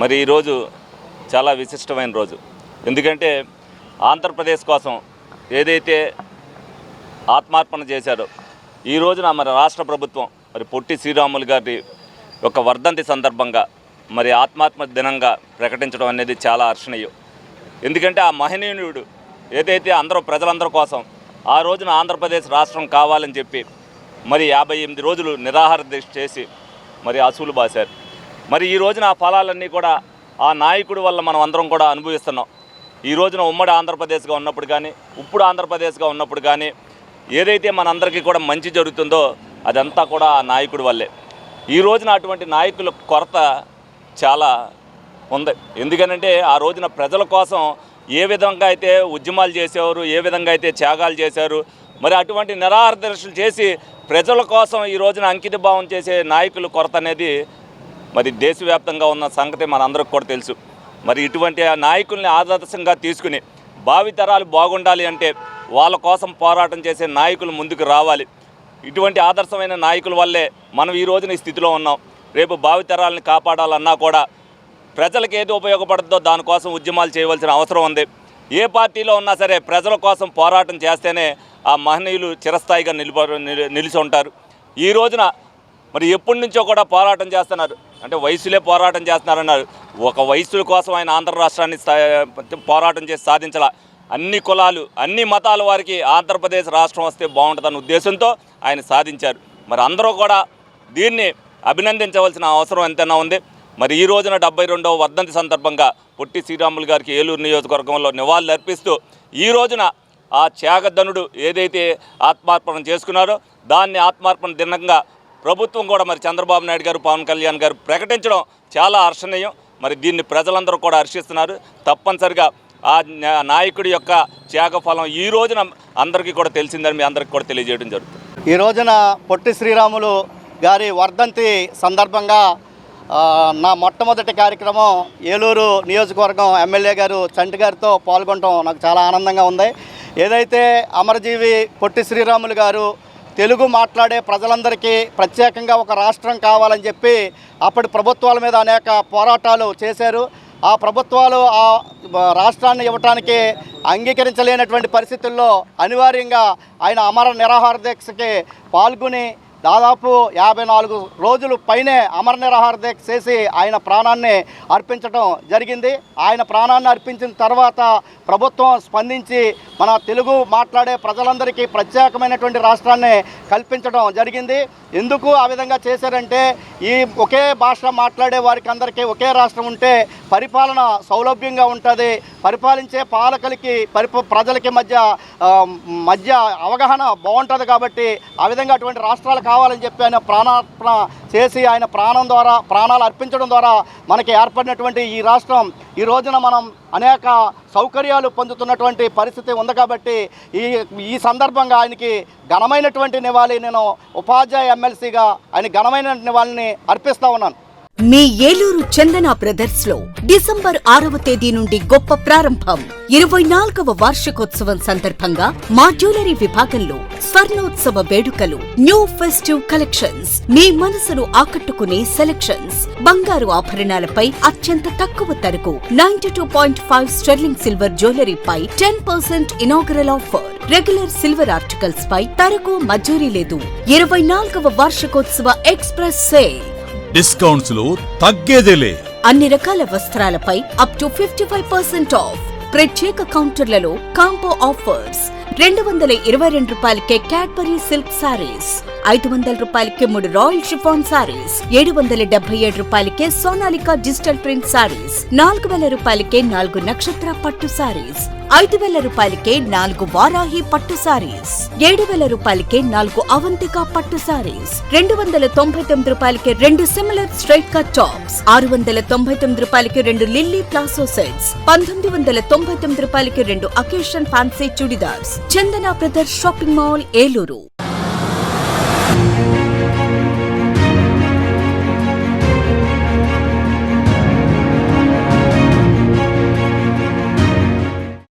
మరి ఈరోజు చాలా విశిష్టమైన రోజు. ఎందుకంటే ఆంధ్రప్రదేశ్ కోసం ఏదైతే ఆత్మార్పణ చేశారో ఈ రోజున మరి రాష్ట్ర ప్రభుత్వం మరి పొట్టి శ్రీరాములు గారి యొక్క వర్ధంతి సందర్భంగా మరి ఆత్మాత్మ దినంగా ప్రకటించడం అనేది చాలా హర్షణీయం. ఎందుకంటే ఆ మహనీయుడు ఏదైతే అందరూ ప్రజలందరి కోసం ఆ రోజున ఆంధ్రప్రదేశ్ రాష్ట్రం కావాలని చెప్పి మరి యాభై ఎనిమిది రోజులు నిరాహార దీక్ష చేసి మరి అసూలు బాశారు. మరి ఈ రోజున ఆ ఫలాలన్నీ కూడా ఆ నాయకుడి వల్ల మనం అందరం కూడా అనుభవిస్తున్నాం. ఈ రోజున ఉమ్మడి ఆంధ్రప్రదేశ్గా ఉన్నప్పుడు కానీ ఇప్పుడు ఆంధ్రప్రదేశ్గా ఉన్నప్పుడు కానీ ఏదైతే మనందరికీ కూడా మంచి జరుగుతుందో అదంతా కూడా ఆ నాయకుడి వల్లే. ఈ రోజున అటువంటి నాయకుల కొరత చాలా ఉంది. ఎందుకనంటే ఆ రోజున ప్రజల కోసం ఏ విధంగా అయితే ఉద్యమాలు చేసేవారు ఏ విధంగా అయితే త్యాగాలు చేశారు మరి అటువంటి నిరాదర్శలు చేసి ప్రజల కోసం ఈ రోజున అంకిత భావం చేసే నాయకుల కొరత అనేది మరి దేశవ్యాప్తంగా ఉన్న సంగతి మనందరికి కూడా తెలుసు. మరి ఇటువంటి ఆ నాయకుల్ని ఆదర్శంగా తీసుకుని భావితరాలు బాగుండాలి అంటే వాళ్ళ కోసం పోరాటం చేసే నాయకులు ముందుకు రావాలి. ఇటువంటి ఆదర్శమైన నాయకుల వల్లే మనం ఈ రోజున ఈ స్థితిలో ఉన్నాం. రేపు భావితరాలను కాపాడాలన్నా కూడా ప్రజలకు ఏది ఉపయోగపడుతుందో దానికోసం ఉద్యమాలు చేయవలసిన అవసరం ఉంది. ఏ పార్టీలో ఉన్నా సరే ప్రజల కోసం పోరాటం చేస్తేనే ఆ మహనీయులు చిరస్థాయిగా నిలిప నిలిచి ఉంటారు. ఈ రోజున మరి ఎప్పటి నుంచో కూడా పోరాటం చేస్తున్నారు. అంటే వయసులే పోరాటం చేస్తున్నారన్నారు. ఒక వయసుల కోసం ఆయన ఆంధ్ర రాష్ట్రాన్ని పోరాటం చేసి సాధించాల. అన్ని కులాలు అన్ని మతాల వారికి ఆంధ్రప్రదేశ్ రాష్ట్రం వస్తే బాగుంటుందన్న ఉద్దేశంతో ఆయన సాధించారు. మరి అందరూ కూడా దీన్ని అభినందించవలసిన అవసరం ఎంతైనా ఉంది. మరి ఈ రోజున డెబ్బై రెండవ వర్ధంతి సందర్భంగా పొట్టి శ్రీరాములు గారికి ఏలూరు నియోజకవర్గంలో నివాళులు అర్పిస్తూ ఈ రోజున ఆ త్యాగధనుడు ఏదైతే ఆత్మార్పణ చేసుకున్నారో దాన్ని ఆత్మార్పణ దినంగా ప్రభుత్వం కూడా మరి చంద్రబాబు నాయుడు గారు పవన్ కళ్యాణ్ గారు ప్రకటించడం చాలా హర్షణీయం. మరి దీన్ని ప్రజలందరూ కూడా హర్షిస్తున్నారు. తప్పనిసరిగా ఆ నాయకుడి యొక్క త్యాగఫలం ఈ రోజున అందరికీ కూడా తెలిసిందని మీ అందరికీ కూడా తెలియజేయడం జరుగుతుంది. ఈ రోజున పొట్టి శ్రీరాములు గారి వర్ధంతి సందర్భంగా నా మొట్టమొదటి కార్యక్రమం ఏలూరు నియోజకవర్గం ఎమ్మెల్యే గారు చంటి గారితో పాల్గొనడం నాకు చాలా ఆనందంగా ఉంది. ఏదైతే అమరజీవి పొట్టి శ్రీరాములు గారు తెలుగు మాట్లాడే ప్రజలందరికీ ప్రత్యేకంగా ఒక రాష్ట్రం కావాలని చెప్పి అప్పటి ప్రభుత్వాల మీద అనేక పోరాటాలు చేశారు. ఆ ప్రభుత్వాలు ఆ రాష్ట్రాన్ని ఇవ్వటానికి అంగీకరించలేనటువంటి పరిస్థితుల్లో అనివార్యంగా ఆయన అమర నిరాహార దీక్షకి పాల్గొని దాదాపు యాభై నాలుగు రోజులు పైనే అమర నిరాహార దీక్ష చేసి ఆయన ప్రాణాన్ని అర్పించడం జరిగింది. ఆయన ప్రాణాన్ని అర్పించిన తర్వాత ప్రభుత్వం స్పందించి మన తెలుగు మాట్లాడే ప్రజలందరికీ ప్రత్యేకమైనటువంటి రాష్ట్రాన్ని కల్పించడం జరిగింది. ఎందుకు ఆ విధంగా చేశారంటే ఈ ఒకే భాష మాట్లాడే వారికి అందరికీ ఒకే రాష్ట్రం ఉంటే పరిపాలన సౌలభ్యంగా ఉంటుంది. పరిపాలించే పాలకులకి పరిప ప్రజలకి మధ్య మధ్య అవగాహన బాగుంటుంది కాబట్టి ఆ విధంగా అటువంటి రాష్ట్రాలకు కావాలని చెప్పి ఆయన ప్రాణార్పణ చేసి ఆయన ప్రాణం ద్వారా ప్రాణాలు అర్పించడం ద్వారా మనకి ఏర్పడినటువంటి ఈ రాష్ట్రం ఈ రోజున మనం అనేక సౌకర్యాలు పొందుతున్నటువంటి పరిస్థితి ఉంది కాబట్టి ఈ ఈ సందర్భంగా ఆయనకి ఘనమైనటువంటి నివాళి నేను ఉపాధ్యాయ ఎమ్మెల్సీగా ఆయన ఘనమైన నివాళిని అర్పిస్తా ఉన్నాను. మీ ఏలూరు చందన బ్రదర్స్లో డిసెంబర్ ఆరవ తేదీ నుండి గొప్ప ప్రారంభం. ఇరవై నాలుగవ వార్షికోత్సవం సందర్భంగా మా జ్యువెలరీ విభాగంలో స్వర్ణోత్సవ వేడుకలు న్యూ ఫెస్టివ్ కలెక్షన్స్ మీ మనసును ఆకట్టుకునే సెలెక్షన్స్ బంగారు ఆభరణాలపై అత్యంత తక్కువ ధరకు ninety two point five sterling silver జ్యువెలరీపై ten percent inaugural offer. Regular silver articles పై తరకు మజూరీ లేదు. ఇరవై నాలుగవ వార్షికోత్సవ ఎక్స్ప్రెస్ సేల్. డిస్కౌంట్స్లో తగ్గేదేలే. అన్ని రకాల వస్త్రాలపై up to fifty five percent off ప్రత్యేక కౌంటర్లలో కాంబో ఆఫర్స్ రెండు వందల ఇరవై రెండు రూపాయలకే క్యాడ్బరీ సిల్క్ సారీస్ ఐదు వందల రూపాయలకే మూడు రాయల్ షిఫాన్ సారీస్ ఏడు వందల డెబ్బై ఏడు రూపాయలకే సోనాలికా డిజిటల్ ప్రింట్ సారీస్ నాలుగు వేల రూపాయలకే నాలుగు నక్షత్ర పట్టు సారీస్ ఐదు వేల రూపాయలకే నాలుగు వారాహి పట్టు సారీస్ ఏడు వేల రూపాయలకే నాలుగు అవంతిక పట్టు సారీస్ రెండు వందల తొంభై తొమ్మిది రూపాయలకే రెండు సిమిలర్ స్ట్రైట్ కట్ టాప్స్ ఆరు వందల తొంభై తొమ్మిది రూపాయలకి రెండు లిల్లీ ప్లాసో సెట్స్ పంతొమ్మిది వందల తొంభై తొమ్మిది రూపాయలకి రెండు occasion fancy chudidars Chandana brothers shopping mall Eluru.